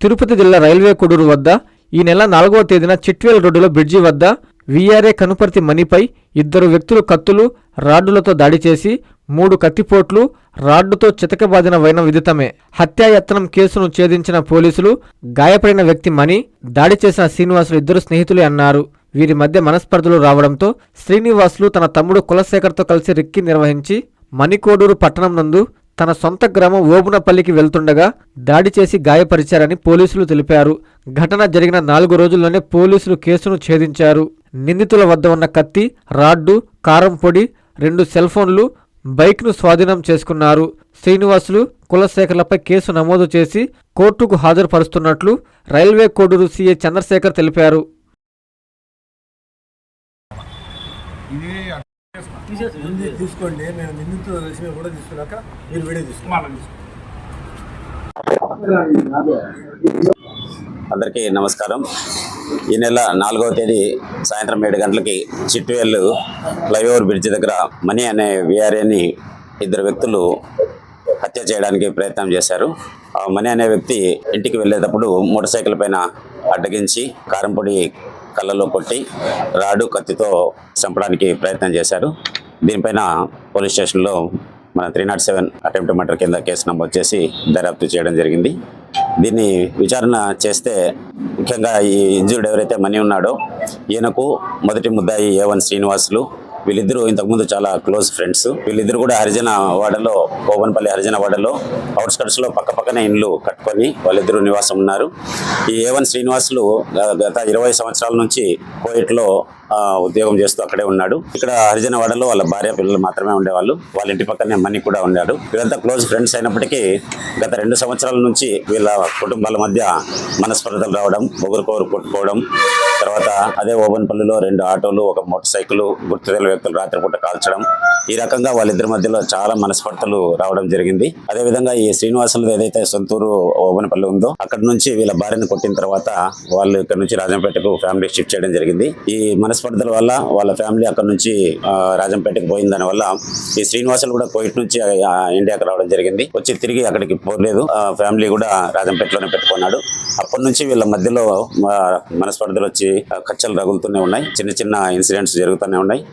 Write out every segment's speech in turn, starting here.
తిరుపతి జిల్లా రైల్వే కొడూరు వద్ద ఈ నెల నాలుగవ తేదీన చిట్వేల్ రోడ్డులో బ్రిడ్జి వద్ద వీఆర్ఏ కనుపర్తి మణిపై ఇద్దరు వ్యక్తులు కత్తులు రాడ్డులతో దాడి చేసి మూడు కత్తిపోట్లు రాడ్డుతో చితకబాదిన వైనం విదితమే. హత్యాయత్నం కేసును ఛేదించిన పోలీసులు గాయపడిన వ్యక్తి మణి దాడి చేసిన శ్రీనివాసులు ఇద్దరు స్నేహితులే అన్నారు. వీరి మధ్య మనస్పర్ధలు రావడంతో శ్రీనివాసులు తన తమ్ముడు కులశేఖర్తో కలిసి రిక్కి నిర్వహించి మణికోడూరు పట్టణం నందు తన సొంత గ్రామం ఓబునపల్లికి వెళ్తుండగా దాడి చేసి గాయపరిచారని పోలీసులు తెలిపారు. ఘటన జరిగిన నాలుగు రోజుల్లోనే పోలీసులు కేసును ఛేదించారు. నిందితుల వద్ద ఉన్న కత్తి రాడ్డు కారం పొడి రెండు సెల్ ఫోన్లు బైక్ను స్వాధీనం చేసుకున్నారు. శ్రీనివాసులు కులశేఖర్లపై కేసు నమోదు చేసి కోర్టుకు హాజరుపరుస్తున్నట్లు రైల్వే కోడూరు సీఏ చంద్రశేఖర్ తెలిపారు. ముందు తీసుకోండి. మేము నిందితులు కూడా తీసుకున్నాక మీరు వీడియో తీసుకోండి. అందరికీ నమస్కారం. ఈ నెల నాలుగవ తేదీ సాయంత్రం ఏడు గంటలకి చిట్టువేళ్ళు ఫ్లైఓవర్ బ్రిడ్జ్ దగ్గర మణి అనే విఆర్ఏని ఇద్దరు వ్యక్తులు హత్య చేయడానికి ప్రయత్నం చేశారు. ఆ మణి అనే వ్యక్తి ఇంటికి వెళ్ళేటప్పుడు మోటార్ సైకిల్ పైన అడ్డగించి కారంపొడి కళ్ళలో కొట్టి రాడు కత్తితో చంపడానికి ప్రయత్నం చేశారు. దీనిపైన పోలీస్ స్టేషన్లో మన three not seven attempt murder కింద కేసు నమోదు చేసి దర్యాప్తు చేయడం జరిగింది. దీన్ని విచారణ చేస్తే ముఖ్యంగా ఈ ఇంజుర్డ్ ఎవరైతే మనీ ఉన్నాడో ఈయనకు మొదటి ముద్దాయి ఏ వన్ శ్రీనివాసులు వీళ్ళిద్దరూ ఇంతకుముందు చాలా క్లోజ్ ఫ్రెండ్స్. వీళ్ళిద్దరు కూడా హరిజన వాడలో కోవన్పల్లి హరిజన వాడలో అవుట్స్కట్స్లో పక్క పక్కనే ఇండ్లు కట్టుకొని వాళ్ళిద్దరూ నివాసం ఉన్నారు. ఈ ఏ వన్ శ్రీనివాసులు గత ఇరవై సంవత్సరాల నుంచి కోయిట్లో ఉద్యోగం చేస్తూ అక్కడే ఉన్నాడు. ఇక్కడ హరిజన వాడలో వాళ్ళ భార్య పిల్లలు మాత్రమే ఉండేవాళ్ళు. వాళ్ళ ఇంటి పక్కనే మనీ కూడా ఉన్నాడు వీళ్ళంతా క్లోజ్ ఫ్రెండ్స్ అయినప్పటికీ గత రెండు సంవత్సరాల నుంచి వీళ్ళ కుటుంబాల మధ్య మనస్పర్ధలు రావడం ఒకరికొకరు కొట్టుకోవడం తర్వాత అదే ఓబన్పల్లిలో రెండు ఆటోలు ఒక మోటార్ సైకిల్ గుర్తు తెలియని వ్యక్తులు రాత్రిపూట కాల్చడం. ఈ రకంగా వాళ్ళిద్దరి మధ్యలో చాలా మనస్పర్ధలు రావడం జరిగింది. అదే విధంగా ఈ శ్రీనివాసులు ఏదైతే సొంతూరు ఓబనపల్లి ఉందో అక్కడ నుంచి వీళ్ళ భార్యను కొట్టిన తర్వాత వాళ్ళు ఇక్కడ నుంచి రాజంపేటకు ఫ్యామిలీ షిఫ్ట్ చేయడం జరిగింది. ఈ మనస్పర్ధల వల్ల వాళ్ళ ఫ్యామిలీ అక్కడ నుంచి రాజంపేటకు పోయిన దాని వల్ల ఈ శ్రీనివాసులు కూడా కోయిట్ నుంచి ఇండియాకి రావడం జరిగింది. వచ్చి తిరిగి అక్కడికి పోలేదు. ఆ, ఫ్యామిలీ కూడా రాజంపేటలోనే పెట్టుకున్నాడు. అప్పటి నుంచి వీళ్ళ మధ్యలో మనస్పర్ధలు వచ్చి కచ్చలు రగులుతూనే ఉన్నాయి. చిన్న చిన్న ఇన్సిడెంట్స్ జరుగుతూనే ఉన్నాయి.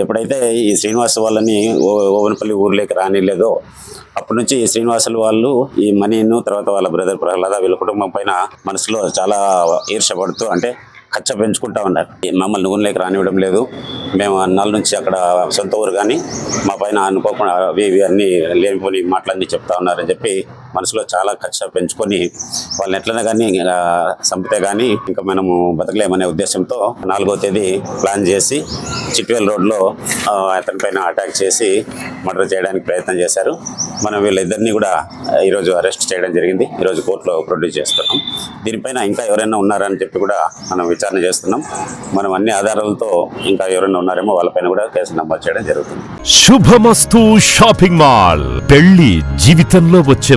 ఎప్పుడైతే ఈ శ్రీనివాస వాళ్ళని ఓ- ఓవనపల్లి ఊర్లోకి రానిలేదో అప్పటి నుంచి ఈ శ్రీనివాసులు వాళ్ళు ఈ మనీను తర్వాత వాళ్ళ బ్రదర్ ప్రహ్లాద వీళ్ళ కుటుంబం పైన మనసులో చాలా ఈర్షపడుతూ అంటే ఖర్చు పెంచుకుంటా ఉన్నారు. మమ్మల్ని ఊర్లోకి రానివ్వడం లేదు. మేము అన్నాళ్ళ నుంచి అక్కడ సొంత ఊరు కానీ మా పైన అనుకోకుండా అవి ఇవి అన్నీ లేనిపోని మాటలన్నీ చెప్తా ఉన్నారని చెప్పి మనసులో చాలా కక్ష పెంచుకొని వాళ్ళని ఎట్లనే కానీ చంపితే కానీ ఇంకా మనము బతకలేమనే ఉద్దేశంతో నాలుగో తేదీ ప్లాన్ చేసి చిట్వేల్ రోడ్లో అతని పైన అటాక్ చేసి మర్డర్ చేయడానికి ప్రయత్నం చేశారు. మనం వీళ్ళిద్దరినీ కూడా ఈరోజు అరెస్ట్ చేయడం జరిగింది. ఈరోజు కోర్టులో ప్రొడ్యూస్ చేస్తున్నాం. దీనిపైన ఇంకా ఎవరైనా ఉన్నారని చెప్పి కూడా మనం విచారణ చేస్తున్నాం. మనం అన్ని ఆధారాలతో ఇంకా ఎవరైనా ఉన్నారేమో వాళ్ళపైన కూడా కేసు నమోదు చేయడం జరుగుతుంది. శుభమస్తు షాపింగ్ మాల్. పెళ్ళి జీవితంలో వచ్చే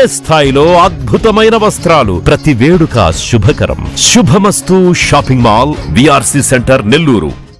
స్థాయిలో అద్భుతమైన వస్త్రాలు. ప్రతి వేడుక శుభకరం. Shubhamastu shopping mall VRC centre Nellore.